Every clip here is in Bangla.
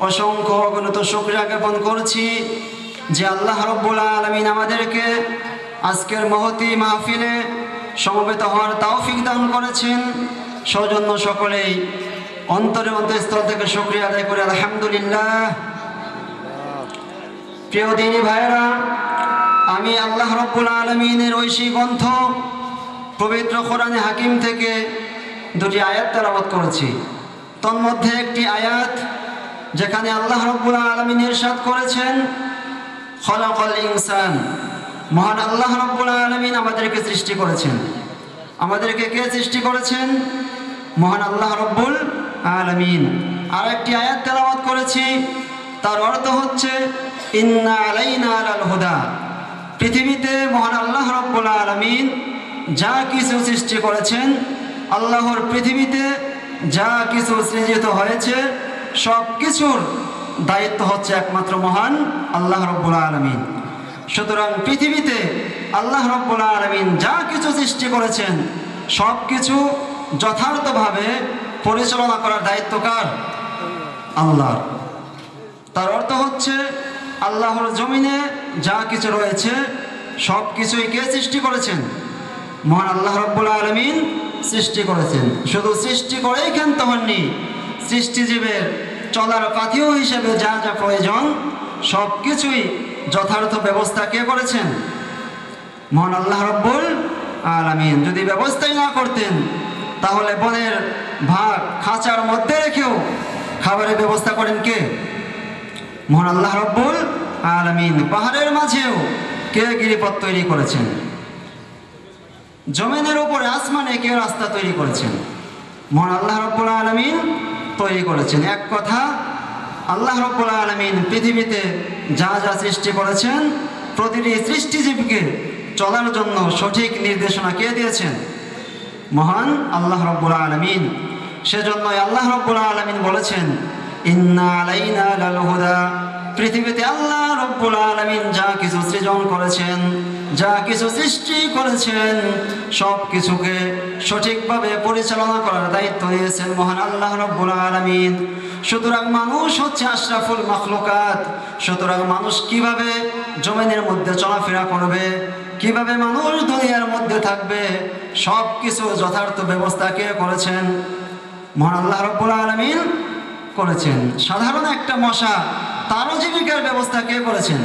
অসংখ্য অগণিত শুক্রিয়া জ্ঞাপন করছি যে আল্লাহ রব্বুল আলমিন আমাদেরকে আজকের মহতি মাহফিলে সমবেত হওয়ার তৌফিক দান করেছেন। সৌজন্য সকলেই অন্তরে অন্তঃস্থল থেকে শুক্রিয়া আদায় করে আলহামদুলিল্লাহ। প্রিয় দিনী ভাইরা আমি আল্লাহ রব্বুল আলমিনের ঐশী গ্রন্থ পবিত্র কোরআনে হাকিম থেকে দুটি আয়াত তেলাবত করেছি। তন্মধ্যে একটি আয়াত যেখানে আল্লাহ রব্বুল আলমিন ইরশাদ করেছেন, খলাকল ইনসান মহান আল্লাহ রব্বুল আলমিন আমাদেরকে সৃষ্টি করেছেন। আমাদেরকে কে সৃষ্টি করেছেন? মহান আল্লাহ রব্বুল আলমিন। আর একটি আয়াত তেলাওয়াত করেছি, তার অর্থ হচ্ছে, ইন্না আলাইনা আল হুদা পৃথিবীতে মহান আল্লাহ রব্বুল আলমিন যা কিছু সৃষ্টি করেছেন, আল্লাহর পৃথিবীতে যা কিছু সৃজিত হয়েছে সব কিছুর দায়িত্ব হচ্ছে একমাত্র মহান আল্লাহ রব্বুল আলমিন। সুতরাং পৃথিবীতে আল্লাহ রব্বুল আলমিন যা কিছু সৃষ্টি করেছেন সব কিছু যথার্থভাবে পরিচালনা করার দায়িত্ব কার? আল্লাহর। তার অর্থ হচ্ছে আল্লাহর জমিনে যা কিছু রয়েছে সব কিছুই কে সৃষ্টি করেছেন? মহান আল্লাহ রব্বুল আলমিন সৃষ্টি করেছেন। শুধু সৃষ্টি করেই ক্ষান্ত হননি, সৃষ্টিজীবের চলার পাথিও হিসেবে যা যা প্রয়োজন সব কিছুই যথার্থ ব্যবস্থা কে করেছেন? মহান আল্লাহ রব্বুল আলমিন। যদি ব্যবস্থাই না করতেন, তাহলে বনের ভাগ খাঁচার মধ্যে রেখেও খাবারের ব্যবস্থা করেন কে? মহান আল্লাহ রব্বুল আলমিন। পাহাড়ের মাঝেও কে গিরিপথ তৈরি করেছেন? জমিনের উপরে আসমানে কে রাস্তা তৈরি করেছেন? মহান আল্লাহ রব্বুল আলমিন তৈরি করেছেন। এক কথা, আল্লাহ রব্বুল আলমিন পৃথিবীতে যা যা সৃষ্টি করেছেন, প্রতিটি সৃষ্টিজীবীকে চলার জন্য সঠিক নির্দেশনা কে দিয়েছেন? মহান আল্লাহ রব্বুল আলমিন। সেজন্য আল্লাহ রব্বুল আলমিন বলেছেন, ইন্না পৃথিবীতে আল্লাহ রব্বুল আলমিন যা কিছু সৃজন করেছেন যা কিছু সৃষ্টি করেছেন, সব কিছুকে সঠিকভাবে পরিচালনা করার দায়িত্ব নিয়েছেন মহান আল্লাহ রব্বুল আলমিন। সুতরাং মানুষ হচ্ছে আশরাফুল মখলুকাত। সুতরাং মানুষ কীভাবে জমিনের মধ্যে চলাফেরা করবে, কীভাবে মানুষ দুনিয়ার মধ্যে থাকবে, সব কিছু যথার্থ ব্যবস্থা কে করেছেন? মহান আল্লাহ রব্বুল আলমিন করেছেন। সাধারণ একটা মশা, তারও জীবিকার ব্যবস্থা কে করেছেন?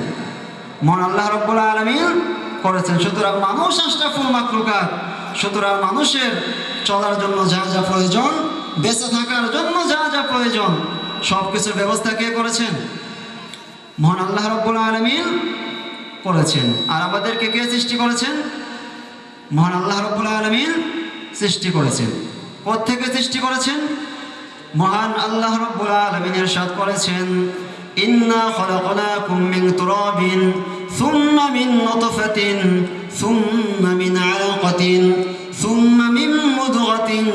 মহান আল্লাহ রব্বুল আলমিন করেছেন। সুতরাং মানুষ আশরাফুল মাকলুকাত সুতরাং মানুষের চলার জন্য যা যা প্রয়োজন, বেঁচে থাকার জন্য যা যা প্রয়োজন সব কিছুর ব্যবস্থা কে করেছেন? মহান আল্লাহ রব্বুল আলমিন করেছেন। আর আমাদেরকে কে সৃষ্টি করেছেন? মহান আল্লাহ রব্বুল আলমিন সৃষ্টি করেছেন। থেকে সৃষ্টি করেছেন? মহান আল্লাহ রব্বুল আলমিন এরশাদ করেছেন, ইন্না খলাকনাকুম মিন তুরাবিন সুম্মা মিন নুতফাতিন, সুম্মা মিন আলাকাতিন, সুম্মা মিন মুদগাতিন,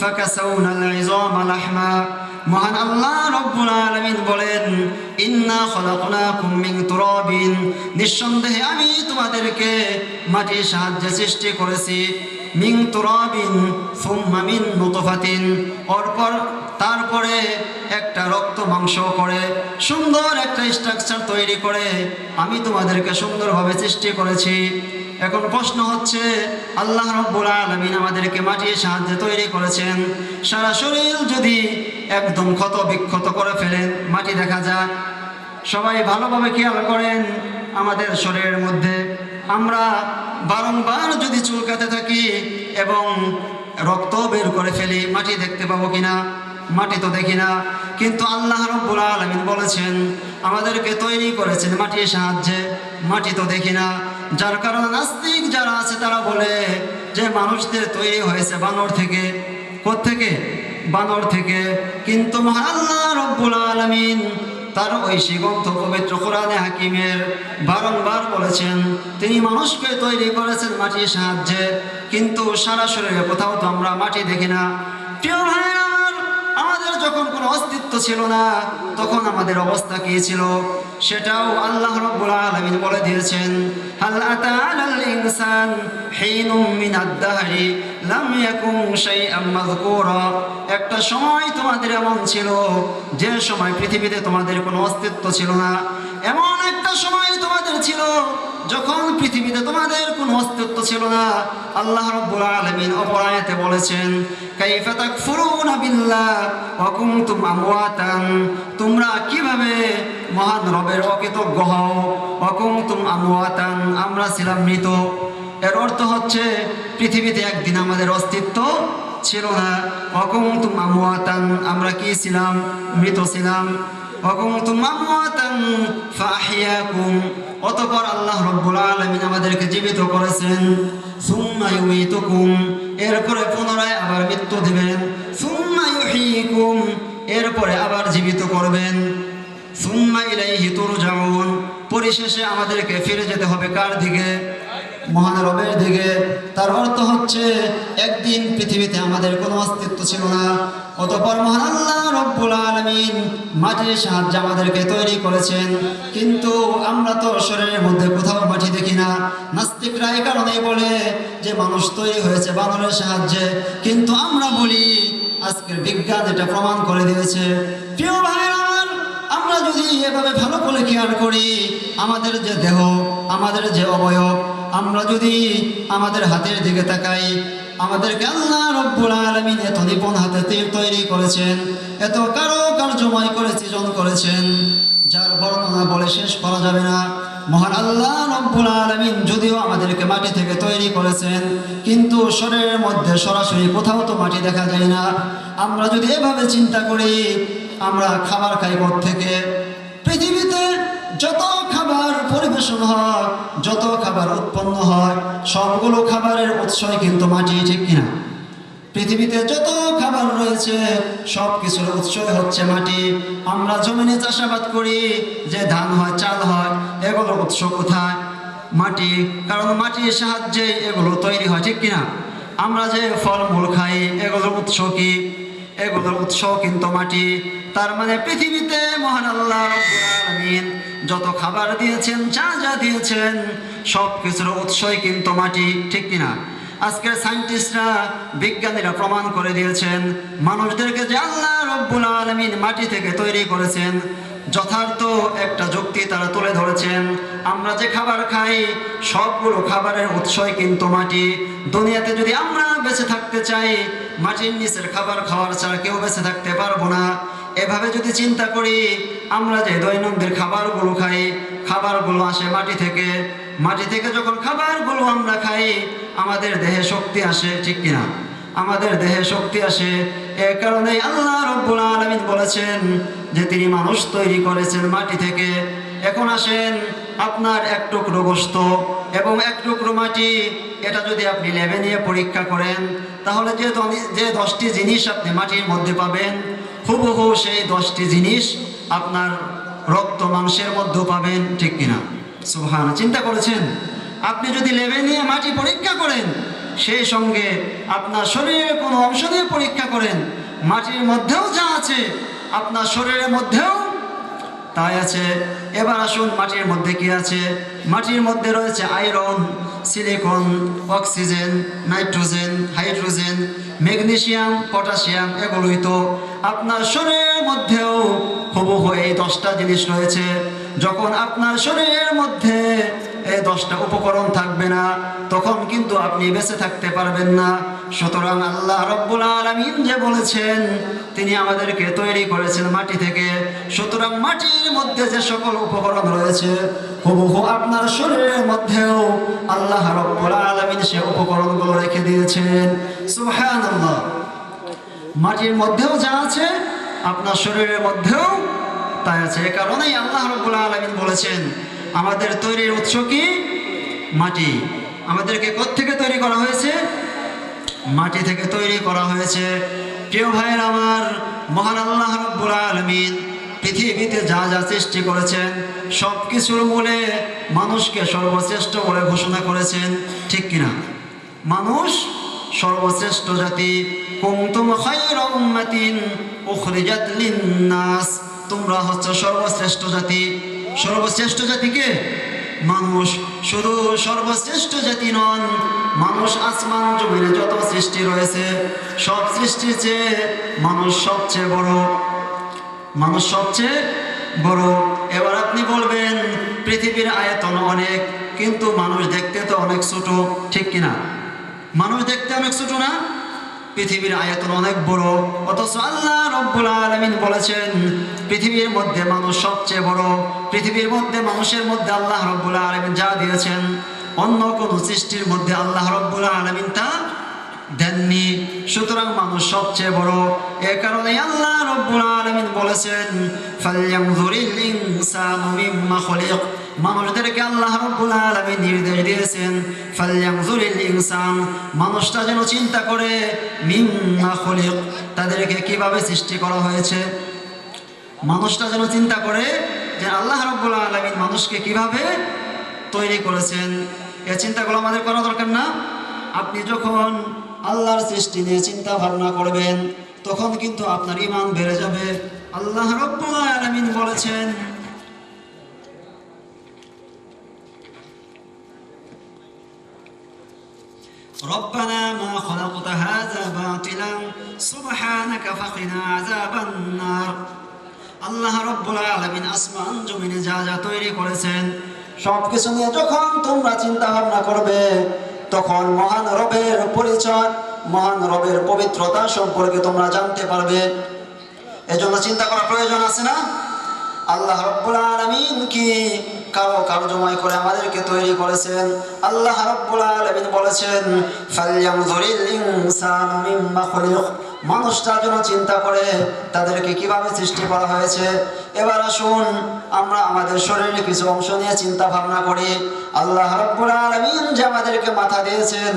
ফাকাসাউনা আল-ইযামা লাহমা। মহান আল্লাহ রব্বুল আলামিন বলেন, ইন্না খলাকনাকুম মিন তুরাবিন। নিঃসন্দেহে আমি তোমাদেরকে মাটির সাহায্যে সৃষ্টি করেছি। মিন তুরাবিন, সুম্মা মিন নুতফাতিন। অরপর তারপরে একটা রক্ত মাংস করে, সুন্দর একটা স্ট্রাকচার তৈরি করে আমি তোমাদেরকে সুন্দরভাবে সৃষ্টি করেছি। এখন প্রশ্ন হচ্ছে, আল্লাহ রব্বুল আলমিন আমাদেরকে মাটির সাহায্যে তৈরি করেছেন। সারা শরীর যদি একদম ক্ষত বিক্ষত করে ফেলেন মাটি দেখা যায়। সবাই ভালোভাবে খেয়াল করেন আমাদের শরীরের মধ্যে। আমরা বারংবার যদি চুলকাতে থাকি এবং রক্ত বের করে ফেলি, মাটি দেখতে পাবো কিনা? মাটি তো দেখি না। কিন্তু আল্লাহ রব্বুল আলমিন বলেছেন, আমাদেরকে তৈরি করেছেন মাটির সাহায্যে। মাটি তো দেখি না। যার কারণে নাস্তিক যারা আছে, তারা বলে যে মানুষদের তৈরি হয়েছে বানর থেকে। থেকে বানর থেকে। কিন্তু আল্লাহ রব্বুল আলমিন তার ঐশী গ্রন্থ পবিত্র কোরআনে হাকিমের বারংবার বলেছেন, তিনি মানুষকে তৈরি করেছেন মাটির সাহায্যে। কিন্তু সারা শরীরে কোথাও তো আমরা মাটি দেখি না। প্রিয় আমাদের যখন কোনো অস্তিত্ব ছিল না, তখন আমাদের অবস্থা কি ছিল? সেটাও আল্লাহ রব্বুল আলামিন বলে দিয়েছেন, হাল আতালাল ইনসান হিনুম মিনাদ দাহরি লাম ইয়াকুম শাইআম মাযকুরা। একটা সময় তোমাদের এমন ছিল, যে সময় পৃথিবীতে তোমাদের কোনো অস্তিত্ব ছিল না। এমন একটা সময় তোমাদের ছিল যখন পৃথিবীতে তোমাদের কোন অস্তিত্ব ছিল না। আল্লাহ রব্বুল আলমিন অপরায়তে বলেছেন তোমরা কীভাবে মহান রবের অকৃতজ্ঞ হও? অকুম তুম আমুয়াতান আমরা ছিলাম মৃত। এর অর্থ হচ্ছে, পৃথিবীতে একদিন আমাদের অস্তিত্ব ছিল না। অকুম তুম আমুয়াতান আমরা কি ছিলাম? মৃত ছিলাম। অতপর আল্লাহ রব্বুল আলমিন আমাদেরকে জীবিত করেছেন। সুম্মা ইউমিতুকুম। এরপরে পুনরায় আবার মৃত্যু দিবেন। সুম্মা ইউহয়িকুম এরপরে আবার জীবিত করবেন। সুম্মা ইলাইহি তুরজাউন। পরিশেষে আমাদেরকে ফিরে যেতে হবে কার দিকে? মহান রবের দিকে। তার অর্থ হচ্ছে, একদিন পৃথিবীতে আমাদের কোনো অস্তিত্ব ছিল না। অতপর মহান আল্লাহ রব্বুল আলমিন মাটির সাহায্যে আমাদেরকে তৈরি করেছেন। কিন্তু আমরা তো শরীরের মধ্যে কোথাও মাটি দেখি না। নাস্তিকরা এই কারণেই বলে যে মানুষ তৈরি হয়েছে বানরের সাহায্যে। কিন্তু আমরা বলি, আজকের বিজ্ঞান এটা প্রমাণ করে দিয়েছে। প্রিয় ভাইরা আমার, আমরা যদি এভাবে ভালো করে খেয়াল করি, আমাদের যে দেহ, আমাদের যে অবয়ব আমরা যদি আমাদের হাতের দিকে তাকাই, আমাদেরকে আল্লাহ রব্বুল আলমিন এত নিপুণ হাতে তীর তৈরি করেছেন, এত কারও কার্যময় করে সৃজন করেছেন, যার বর্ণনা বলে শেষ করা যাবে না। মহান আল্লাহ রব্বুল আলমিন যদিও আমাদেরকে মাটি থেকে তৈরি করেছেন, কিন্তু শরীরের মধ্যে সরাসরি কোথাও তো মাটি দেখা যায় না। আমরা যদি এভাবে চিন্তা করি, আমরা খাবার খাই পর থেকে, পৃথিবীতে যত খাবার পরিবেশন হয়, যত খাবার উৎপন্ন হয়, সবগুলো খাবারের উৎসই কিন্তু মাটি, ঠিক কিনা? পৃথিবীতে যত খাবার রয়েছে সব কিছুর উৎসই হচ্ছে মাটি। আমরা জমিনে চাষাবাদ করি, যে ধান হয়, চাল হয়, এগুলোর উৎস কোথায়? মাটি। কারণ মাটির সাহায্যে এগুলো তৈরি হয়, ঠিক কিনা? আমরা যে ফলমূল খাই, এগুলোর উৎস কি? এগুলোর উৎস কিন্তু মাটি। তার মানে পৃথিবীতে মহান আল্লাহ যত খাবার দিয়েছেন, যা যা দিয়েছেন সব কিছুর উৎসই কিন্তু মাটি, ঠিক কিনা? আজকের সায়েন্টিস্টরা, বিজ্ঞানীরা প্রমাণ করে দিয়েছেন, মানুষদেরকে যে আল্লাহ রব্বুল আলমিন মাটি থেকে তৈরি করেছেন যথার্থ একটা যুক্তি তারা তুলে ধরেছেন, আমরা যে খাবার খাই, সবগুলো খাবারের উৎসই কিন্তু মাটি। দুনিয়াতে যদি আমরা বেঁচে থাকতে চাই, মাটির নিচের খাবার খাওয়ার ছাড়া কেউ বেঁচে থাকতে পারব না। এভাবে যদি চিন্তা করি, আমরা যে দৈনন্দিন খাবারগুলো খাই, খাবারগুলো আসে মাটি থেকে। মাটি থেকে যখন খাবারগুলো আমরা খাই, আমাদের দেহে শক্তি আসে ঠিক কিনা? আমাদের দেহে শক্তি আসে এ কারণেই আল্লাহ রব্বুল আলমিন বলেছেন যে তিনি মানুষ তৈরি করেছেন মাটি থেকে। এখন আসেন আপনার এক টুকরো গোস্ত এবং এক টুকরো মাটি, এটা যদি আপনি ল্যাবে নিয়ে পরীক্ষা করেন, তাহলে যে যে দশটি জিনিস আপনি মাটির মধ্যে পাবেন, হুবহু সেই দশটি জিনিস আপনার রক্ত মাংসের মধ্যেও পাবেন, ঠিক কিনা? সুহান চিন্তা করেছেন? আপনি যদি লেবে নিয়ে মাটি পরীক্ষা করেন সেই সঙ্গে আপনার শরীরের কোনো অংশ নিয়ে পরীক্ষা করেন। মাটির মধ্যেও যা আছে আপনার শরীরের মধ্যেও তাই আছে। এবার আসুন মাটির মধ্যে কি আছে? মাটির মধ্যে রয়েছে iron, silicon, oxygen, nitrogen, hydrogen, magnesium, potassium এগুলোই তো আপনার শরীরের মধ্যেও হুবহু এই দশটা জিনিস রয়েছে। যখন আপনার শরীরের মধ্যে এই দশটা উপকরণ থাকবে না, তখন কিন্তু আপনি বেঁচে থাকতে পারবেন না। সুতরাং আল্লাহ রব্বুল আলমিন যে বলেছেন, তিনি আমাদেরকে তৈরি করেছেন মাটি থেকে। সুতরাং মাটির মধ্যে যে সকল উপকরণ রয়েছে, হুবহু আপনার শরীরের মধ্যেও আল্লাহ রব্বুল আলমিন সে উপকরণগুলো রেখে দিয়েছেন। সুবহানাল্লাহ। মাটির মধ্যেও যা আছে, আপনার শরীরের মধ্যেও তাই আছে। এ কারণেই আল্লাহ রব্বুল আলমিন বলেছেন আমাদের তৈরির উৎস কি? মাটি। আমাদেরকে থেকে তৈরি করা হয়েছে? মাটি থেকে তৈরি করা হয়েছে। প্রিয় ভাইয়ের আমার, মহান আল্লাহ রব্বুল আলমিন পৃথিবীতে যা যা সৃষ্টি করেছেন সব কিছুর মূলে মানুষকে সর্বশ্রেষ্ঠ বলে ঘোষণা করেছেন, ঠিক কিনা? মানুষ সর্বশ্রেষ্ঠ জাতি। কুমতুম লিন-নাস। তোমরা হচ্ছে সর্বশ্রেষ্ঠ জাতি। সর্বশ্রেষ্ঠ জাতিকে? মানুষ শুধু সর্বশ্রেষ্ঠ জাতি নন, মানুষ আসমান জমিনে যত সৃষ্টি রয়েছে, সব সৃষ্টির চেয়ে মানুষ সবচেয়ে বড়। মানুষ সবচেয়ে বড়। এবার আপনি বলবেন, পৃথিবীর আয়তন অনেক, কিন্তু মানুষ দেখতে তো অনেক ছোট, ঠিক কিনা? মানুষ দেখতে অনেক ছোট না? পৃথিবীর আয়তন অনেক বড়, অথচ আল্লাহ রব্বুল আলমিন বলেছেন, পৃথিবীর মধ্যে মানুষ সবচেয়ে বড়, পৃথিবীর মধ্যে মানুষের মধ্যে আল্লাহ রব্বুল আলমিন যা দিয়েছেন, অন্য কোনো সৃষ্টির মধ্যে আল্লাহ রব্বুল আলমিন তা দেননি। সুতরাং মানুষ সবচেয়ে বড়, এ কারণে আল্লাহ রব্বুল আলামিন বলেছেন ফালয়ানজুরিল ইনসানু মিম্মা খলিক। মানুষদেরকে আল্লাহ রব্বুল আলামিন নির্দেশ দিয়েছেন ফালয়ানজুরিল ইনসান মানুষটা যেন চিন্তা করে, মিম্মা খলিক তাদেরকে কীভাবে সৃষ্টি করা হয়েছে? মানুষটা যেন চিন্তা করে যে আল্লাহ রব্বুল আলামিন মানুষকে কীভাবে তৈরি করেছেন। এ চিন্তাগুলো আমাদের করা দরকার না। আপনি যখন আল্লাহর সৃষ্টি নিয়ে চিন্তা ভাবনা করবেন, তখন কিন্তু আপনার ইমান বেড়ে যাবে। আল্লাহ রব্বুল আলামিন বলেছেন ربنا ما خلقت هذا باطلا سبحانك فقنا عذاب النار আল্লাহ রব্বুল আলামিন আসমান জমিনে যা যা তৈরি করেছেন সব কিছু নিয়ে যখন তোমরা চিন্তা ভাবনা করবে তখন মহান রবের পরিচয় মহান রবের পবিত্রতা সম্পর্কে তোমরা জানতে পারবে এজন্য চিন্তা করার প্রয়োজন আছে না আল্লাহ রব্বুল আলামিন কি কারও কার্যময় করে আমাদেরকে তৈরি করেছেন। আল্লাহ রব্বুল আলামিন বলেছেন ফালয়ানজুরিল ইনসানু মিম্মা খলিক মানুষটা যেন চিন্তা করে তাদেরকে কীভাবে সৃষ্টি করা হয়েছে? এবার আসুন, আমরা আমাদের শরীরে কিছু অংশ নিয়ে চিন্তা ভাবনা করি। আল্লাহ রব্বুল আলামিন যে আমাদেরকে মাথা দিয়েছেন,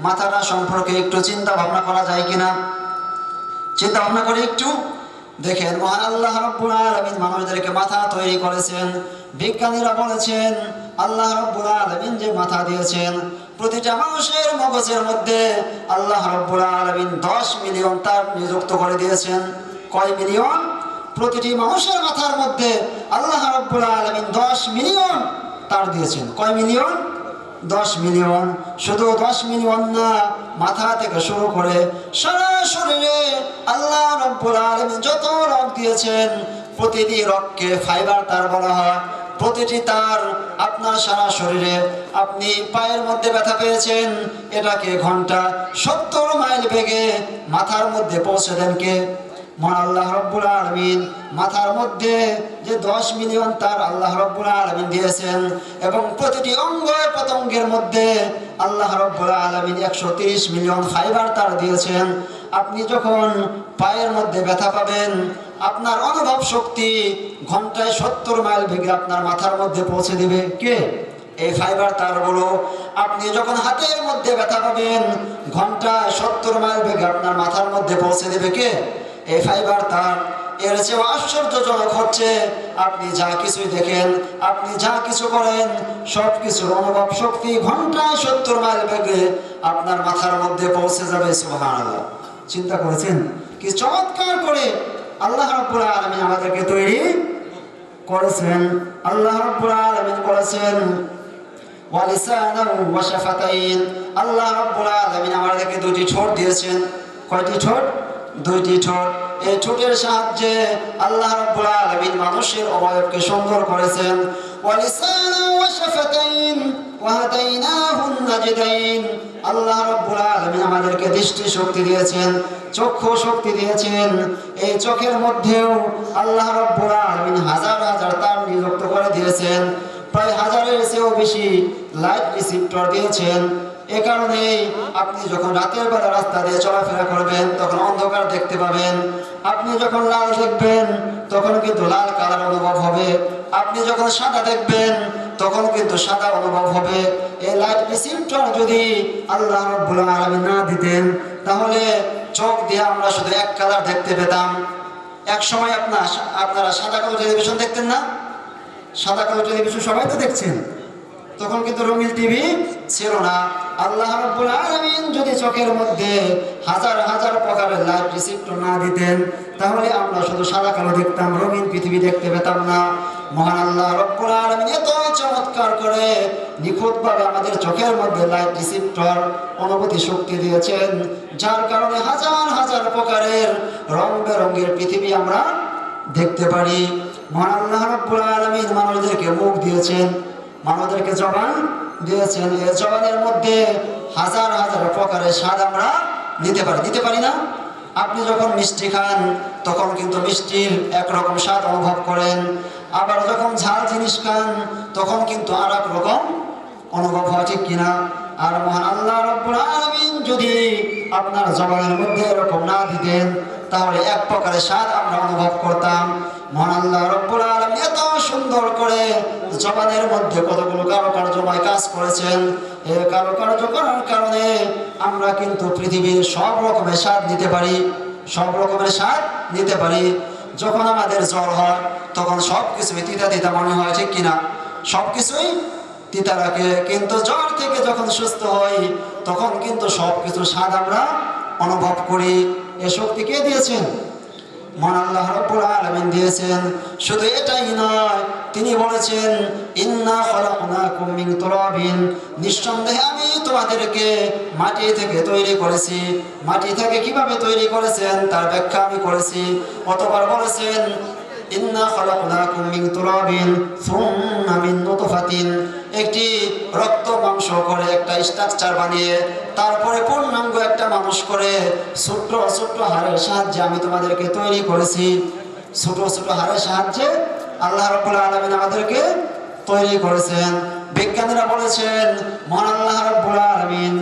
মাথাটা সম্পর্কে একটু চিন্তা ভাবনা করা যায় কিনা? চিন্তা ভাবনা করে একটু। দেখেন, মহান আল্লাহ রব্বুল মানুষদেরকে মাথা তৈরি করেছেন, বিজ্ঞানীরা বলেছেন, আল্লাহ রব্বুল যে মাথা দিয়েছেন, প্রতিটা মানুষের মগজের মধ্যে আল্লাহ রব্বুল দশ মিলিয়ন তার নিযুক্ত করে দিয়েছেন। কয় মিলিয়ন? প্রতিটি মানুষের মাথার মধ্যে আল্লাহ আলামিন দশ মিলিয়ন তার দিয়েছেন। কয় মিলিয়ন? দশ মিলিয়ন শুধু দশ মিলিয়ন না, মাথা থেকে শুরু করে সারা শরীরে আল্লাহ রব্বুল আলামিন যত রক দিয়েছেন, প্রতিটি রককে ফাইবার তার বলা হয়। প্রতিটি তার আপনার সারা শরীরে, আপনি পায়ের মধ্যে ব্যথা পেয়েছেন, এটাকে ঘণ্টা সত্তর মাইল বেগে মাথার মধ্যে পৌঁছে দেন কে? মহান আল্লাহ রব্বুল আলমিন মাথার মধ্যে যে দশ মিলিয়ন তার আল্লাহ রব্বুল আলমিন দিয়েছেন এবং প্রতিটি অঙ্গ প্রত্যঙ্গের মধ্যে আল্লাহ রব্বুল আলমিন একশো তিরিশ মিলিয়ন ফাইবার তার দিয়েছেন। আপনি যখন পায়ের মধ্যে ব্যথা পাবেন, আপনার অনুভব শক্তি ঘন্টায় সত্তর মাইল বেগে আপনার মাথার মধ্যে পৌঁছে দিবে। কে? এই ফাইবার তার তারগুলো। আপনি যখন হাতের মধ্যে ব্যথা পাবেন, ঘন্টায় সত্তর মাইল বেগে আপনার মাথার মধ্যে পৌঁছে দেবে কে? এই ফাইবার তার। এর চেয়ে আশ্চর্যজনক হচ্ছে, আপনি যা কিছুই দেখেন, আপনি যা কিছু করেন সব কিছুর অনুভব শক্তি ঘন্টায় সত্তর মাইল বেগে আপনার মাথার মধ্যে পৌঁছে যাবে, সুবহানাল্লাহ। চিন্তা করেছেন? কি চমৎকার করে আল্লাহ রাব্বুল আলামিন আমাদেরকে তৈরি করেছেন। আল্লাহ রাব্বুল আলামিন শাফাতাইন আল্লাহ রাব্বুল আলামিন আমাদেরকে দুটি ঠোঁট দিয়েছেন। কয়টি ঠোঁট? দুইটি ঠোঁট। এই ঠোঁটের সাহায্যে আল্লাহ রাব্বুল আলামিন মানুষের অবয়বকে সুন্দর করেছেন। ওয়ালিসানান ওয়া শাফাতাইন ওয়া হাদাইনাহুন আল্লাহ রাব্বুল আলামিন আমাদেরকে দৃষ্টি শক্তি দিয়েছেন, চক্ষু শক্তি দিয়েছেন। এই চোখের মধ্যেও আল্লাহ রাব্বুল আলামিন হাজার হাজার তার নিযুক্ত করে দিয়েছেন। প্রায় হাজারের চেয়েও বেশি লাইট রিসিপ্টর দিয়েছেন। এ কারণে আপনি যখন রাতের বেলা রাস্তা দিয়ে চলাফেরা করবেন, তখন অন্ধকার দেখতে পাবেন। আপনি যখন লাল দেখবেন, তখন কিন্তু লাল কালার অনুভব হবে। আপনি যখন সাদা দেখবেন, তখন কিন্তু সাদা অনুভব হবে। এই লাইট রিসিপ্টর যদি আল্লাহ রব্বুল আলামিন না দিতেন, তাহলে চোখ দিয়ে আমরা শুধু এক কালার দেখতে পেতাম। এক সময় আপনার আপনারা সাদা কালো টেলিভিশন দেখতেন না? সাদা কালো টেলিভিশন সবাই তো দেখছেন। তখন কিন্তু রঙিন টিভি ছিল না। আল্লাহ রাব্বুল আলামিন যদি চোখের মধ্যে হাজার হাজার প্রকারের লাইট রিসিপ্টর না দিতেন, তাহলে আমরা শুধু সাদা কালো দেখতাম, রঙিন পৃথিবী দেখতে পেতাম না। মহান আল্লাহ রব্বুল আলামিন এত চমৎকার করে নিখুঁতভাবে আমাদের চোখের মধ্যে লাইট রিসিপ্টর অনুভূতি শক্তি দিয়েছেন, যার কারণে হাজার হাজার প্রকারের রং বেরঙের পৃথিবী আমরা দেখতে পারি। মহান আল্লাহ রব্বুল আলামিন মানুষদেরকে মুখ দিয়েছেন মানুষদেরকে জবান দিয়েছেন। এই জবানের মধ্যে হাজার হাজার প্রকারের স্বাদ আমরা নিতে পারি। দিতে পারি না? আপনি যখন মিষ্টি খান, তখন কিন্তু মিষ্টির একরকম স্বাদ অনুভব করেন। আবার যখন ঝাল জিনিস খান, তখন কিন্তু আর এক রকম অনুভব হয়, ঠিক কিনা? আর মহান আল্লাহ রব্বুল আলামিন যদি আপনার জবানের মধ্যে এরকম না দিতেন, তাহলে এক প্রকারের স্বাদ আমরা অনুভব করতাম। মহান আল্লাহ এত সুন্দর করে জবানের মধ্যে কতগুলো কারুকার্যময় কাজ করেছেন। এই কারুকার্য করার কারণে আমরা কিন্তু পৃথিবীর সব রকমের স্বাদ নিতে পারি, সব রকমের স্বাদ নিতে পারি। যখন আমাদের জ্বর হয়, তখন সব কিছুই তিতা তিতা মনে হয়, ঠিক কিনা? সব কিছুই তিতা রাখে। কিন্তু জ্বর থেকে যখন সুস্থ হই, তখন কিন্তু সব কিছু স্বাদ আমরা অনুভব করি। এ শক্তি কে দিয়েছেন? আলামিন দিয়েছেন। শুধু এটাই নয়, তিনি বলেছেন, ইন্না খলাকনাকুম মিন তুরাবিন। নিঃসন্দেহে আমি তোমাদেরকে মাটি থেকে তৈরি করেছি। মাটি থেকে কীভাবে তৈরি করেছেন, তার ব্যাখ্যা আমি করেছি। অতবার বলেছেন, ইন্না খলাকনাকুম মিন তুরাবিন, সুম্মা মিন নুতফাতিন। একটি রক্ত মাংস করে একটা স্ট্রাকচার বানিয়ে তারপরে পূর্ণাঙ্গ একটা মানুষ করে ছোট্ট ছোট্ট হারের সাহায্যে আমি তোমাদেরকে তৈরি করেছি। ছোট ছোট হারের সাহায্যে আল্লাহ রাব্বুল আলমিন আমাদেরকে তৈরি করেছেন। বিজ্ঞানীরা বলেছেন, মহান আল্লাহ রব্বুল আলামিন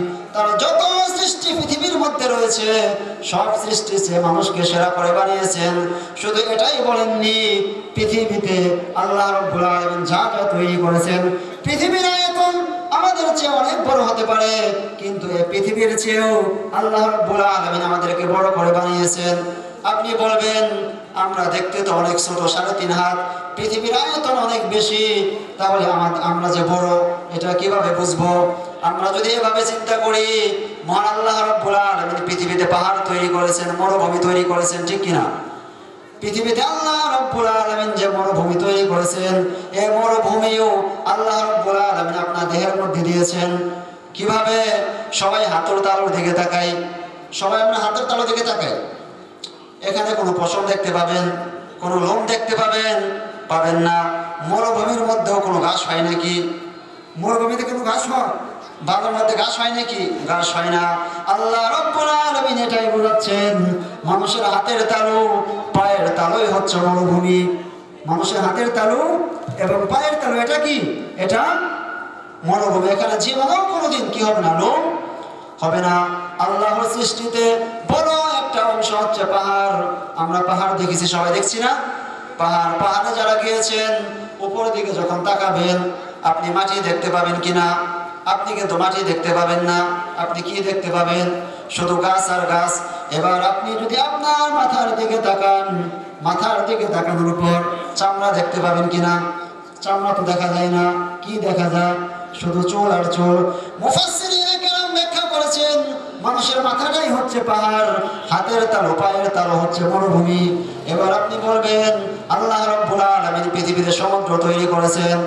মধ্যে রয়েছে। সব সৃষ্টি সে মানুষকে সেরা করে বানিয়েছেন। শুধু এটাই বলেননি, পৃথিবীতে আল্লাহ রাব্বুল আলামিন যা যা তৈরি করেছেন, পৃথিবীর আয়তন আমাদের চেয়ে অনেক বড় হতে পারে। কিন্তু এই পৃথিবীর চেয়েও আল্লাহ রাব্বুল আলামিন আমাদেরকে বড় করে বানিয়েছেন। আপনি বলবেন, আমরা দেখতে তো অনেক ছোট, সাড়ে তিন হাত। পৃথিবীর আয়তন অনেক বেশি। তাহলে আমা- আমরা যে বড়, এটা কীভাবে বুঝব? আমরা যদি এভাবে চিন্তা করি, মহান আল্লাহ রব্বুল আলামিন পৃথিবীতে পাহাড় তৈরি করেছেন, মরুভূমি তৈরি করেছেন, ঠিক কিনা? পৃথিবীতে আল্লাহ রব্বুল আলামিন যে মরুভূমি তৈরি করেছেন এই মরুভূমিও আল্লাহ রব্বুল আলামিন আপনার দেহের মধ্যে দিয়েছেন। কীভাবে? সবাই হাতর তালুর দিকে তাকাই। সবাই আমরা হাতের তালুর দিকে তাকাই এখানে কোনো ফসল দেখতে পাবেন, কোনো লোম দেখতে পাবেন পাবেন না। মরুভূমির মধ্যেও কোনো ঘাস হয় নাকি? মরুভূমিতে কোনো ঘাস হয়? বাগানের মধ্যে ঘাস হয় নাকি? ঘাস হয় না। আল্লাহ রব্বুল আলামিন এটাই বোঝাচ্ছেন। মানুষের হাতের তালু, পায়ের তালুই হচ্ছে মরুভূমি। মানুষের হাতের তালু এবং পায়ের তালু, এটা কি? এটা মরুভূমি। এখানে জীবনেও কোনোদিন কি হবে না? লোম হবে না। আল্লাহর সৃষ্টিতে বড় একটা অংশ হচ্ছে পাহাড়। আমরা পাহাড় দেখেছি, সবাই দেখছি না? পাহাড়, পাহাড়ে যারা গিয়েছেন উপর দিকে যখন তাকাবেন, আপনি মাটি দেখতে পাবেন কিনা? আপনি কিন্তু মাটি দেখতে পাবেন না। আপনি কি দেখতে পাবেন? শুধু গাছ আর গাছ। এবার আপনি যদি আপনার মাথার দিকে তাকান, মাথার দিকে তাকানোর উপর চামড়া দেখতে পাবেন কিনা? চামড়া তো দেখা যায় না। কি দেখা যায়? শুধু চুল আর চুল। ব্যাখ্যা করেছেন, মানুষের মাথাটাই হচ্ছে পাহাড়, হাতের তালু, পায়ের তালু হচ্ছে মরুভূমি। এবার আপনি বলবেন, আল্লাহ রাব্বুল আলামিন পৃথিবীতে সমুদ্র তৈরি করেছেন।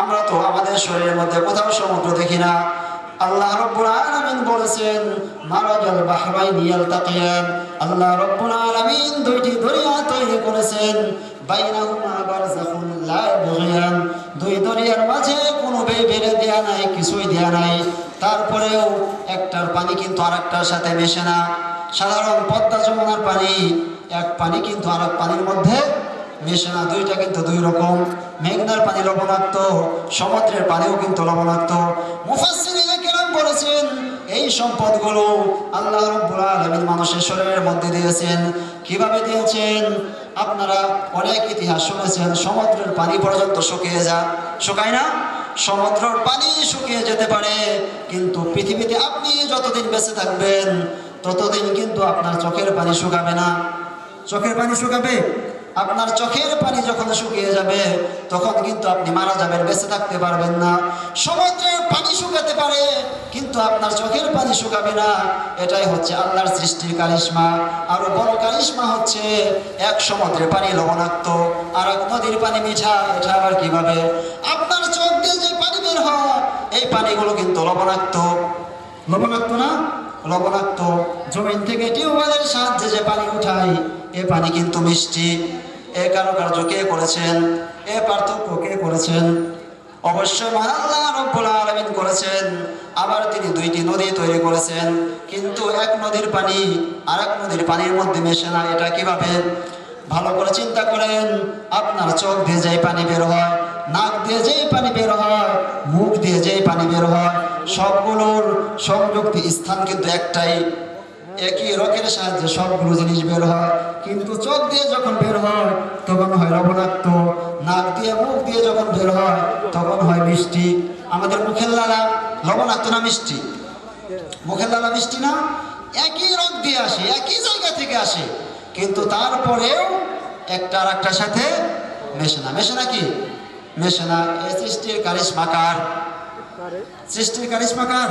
আমরা তো আমাদের শরীরের মধ্যে কোথাও সমুদ্র দেখি না। আল্লাহ রব্বুল আলামিন বলেছেন, মারাজাল বাহরাইনি ইয়ালতাকিয়ান আল্লাহ রব্বুল আলামিন দুইটি দরিয়া তৈরি করেছেন। দুই দরিয়ার মাঝে কোনো বেড়ে নাই, কিছুই দেয়া নাই। তারপরেও পানি কিন্তু আরেকটার সাথে মেশে না। সাধারণ পদ্মা যমুনার পানি, এক পানি কিন্তু আরেক পানির মধ্যে মেশে না দুইটা কিন্তু দুই রকম। মেঘনার পানি লবণাক্ত, সমুদ্রের পানিও কিন্তু লবণাক্ত। মুফাসসিরিনে বলেছেন, এই সম্পদগুলো আল্লাহ রাব্বুল আলামিন মানুষের শরীরের মধ্যে দিয়েছেন। কীভাবে দিয়েছেন? আপনারা অনেক ইতিহাস শুনেছেন, সমুদ্রের পানি পর্যন্ত শুকিয়ে যা, শুকায় না? সমুদ্রের পানি শুকিয়ে যেতে পারে, কিন্তু পৃথিবীতে আপনি যতদিন বেঁচে থাকবেন, ততদিন কিন্তু আপনার চোখের পানি শুকাবে না। চোখের পানি শুকাবে? আপনার চোখের পানি যখন শুকিয়ে যাবে, তখন কিন্তু আপনি মারা যাবেন, বেঁচে থাকতে পারবেন না। সমুদ্রের পানি শুকাতে পারে, কিন্তু আপনার চোখের পানি শুকাবে না। এটাই হচ্ছে আল্লাহর সৃষ্টির কারিশমা। আরও বড় কারিশমা হচ্ছে এক সমুদ্রের পানি লবণাক্ত, আর এক নদীর পানি মিঠা, এটা আবার কীভাবে? আপনার চোখ দিয়ে যে পানি বের হয়, এই পানিগুলো কিন্তু লবণাক্ত। লবণাক্ত না? লবণাক্ত। জমিন থেকে টিউবওয়েলের সাহায্যে যে পানি উঠাই এ পানি কিন্তু মিষ্টি। এ কারুকার্য কে করেছেন? এ পার্থক্য কে করেছেন? অবশ্য মহান করেছেন। আবার তিনি দুইটি নদী তৈরি করেছেন। কিন্তু এক নদীর পানি আর এক নদীর পানির মধ্যে মেশে না, এটা কীভাবে? ভালো করে চিন্তা করেন, আপনার চোখ দিয়ে যেই পানি বের হয়, নাক দিয়ে যেই পানি বের হয়, মুখ দিয়ে যেই পানি বের হয়, সবগুলোর সংযুক্তি স্থান কিন্তু একটাই একই রকের সাহায্যে সবগুলো জিনিস বের হয়। কিন্তু চোখ দিয়ে যখন বের হয় তখন হয় লবণাক্ত। নাক দিয়ে মুখ দিয়ে যখন বের হয় তখন হয় মিষ্টি। আমাদের মুখের লালা লবণাক্ত না মিষ্টি? মুখের লালা মিষ্টি না? একই রং দিয়ে আসে একই জায়গা থেকে আসে। কিন্তু তারপরেও একটা আর একটার সাথে মেশে না মেশে না কি? মেশে না এই সৃষ্টির কারিশমাকার সৃষ্টির কারিশমাকার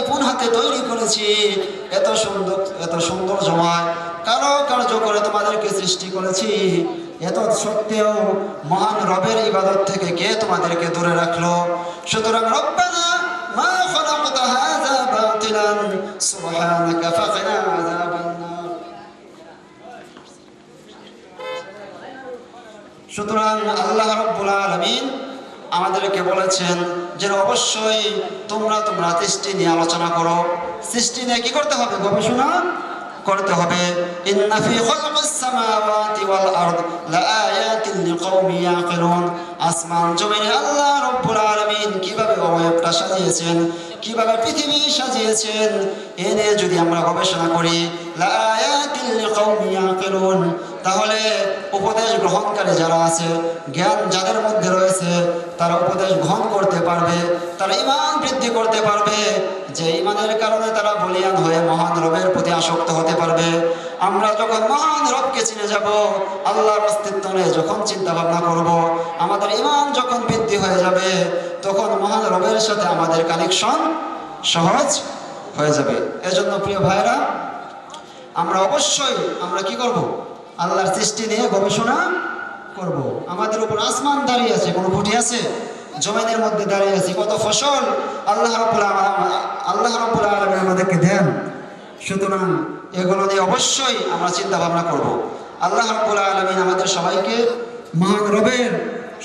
নিপুণ হাতে তৈরি করেছি? এত সুন্দর এত সুন্দর জমায়। কারও কার্য করে তোমাদেরকে সৃষ্টি করেছি। এত সত্ত্বেও মহান রবের ইবাদত থেকে কে তোমাদেরকে দূরে রাখল? সুতরাং রব্বানা সুতরাং আল্লাহ রব্বুল আলমিন আমাদেরকে বলেছেন যে অবশ্যই তোমরা তোমরা সৃষ্টি নিয়ে আলোচনা করো। সৃষ্টি নিয়ে কি করতে হবে? গবেষণা করতে হবে। আসমান কীভাবে সাজিয়েছেন, কীভাবে পৃথিবী সাজিয়েছেন, এ নিয়ে যদি আমরা গবেষণা করি তাহলে উপদেশ গ্রহণকারী যারা আছে, জ্ঞান যাদের মধ্যে রয়েছে, তারা উপদেশ গ্রহণ করতে পারবে, তারা ইমান বৃদ্ধি করতে পারবে। যে ইমানের কারণে তারা বলিয়ান হয়ে মহান রবের প্রতি আসক্ত হতে পারবে। আমরা যখন মহান রবকে চিনে যাব, আল্লাহর অস্তিত্ব নিয়ে যখন চিন্তা ভাবনা করব, আমাদের ইমান যখন বৃদ্ধি হয়ে যাবে, তখন মহান রবের সাথে আমাদের কানেকশন সহজ হয়ে যাবে। এজন্য প্রিয় ভাইরা আমরা অবশ্যই আমরা কি করব? আল্লাহর সৃষ্টি নিয়ে গবেষণা করব। আমাদের উপর আসমান দাঁড়িয়ে আছে, কোনো খুঁটি আছে? জমিনের মধ্যে দাঁড়িয়ে আছে, কত ফসল? আল্লাহ আল্লাহ আমাদেরকে দেন। সুতরাং এগুলো নিয়ে অবশ্যই আমরা চিন্তা ভাবনা করব। আল্লাহ রব্বুল আলমিন আমাদের সবাইকে মহান রবের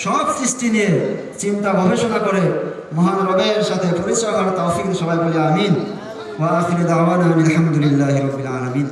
সব সৃষ্টি নিয়ে চিন্তা গবেষণা করে মহান রবের সাথে পরিচয় হওয়ার তৌফিক সবাই বলে আমিন। ওয়া আখির দাওয়ানা আলহামদুলিল্লাহি রাব্বিল আলামিন।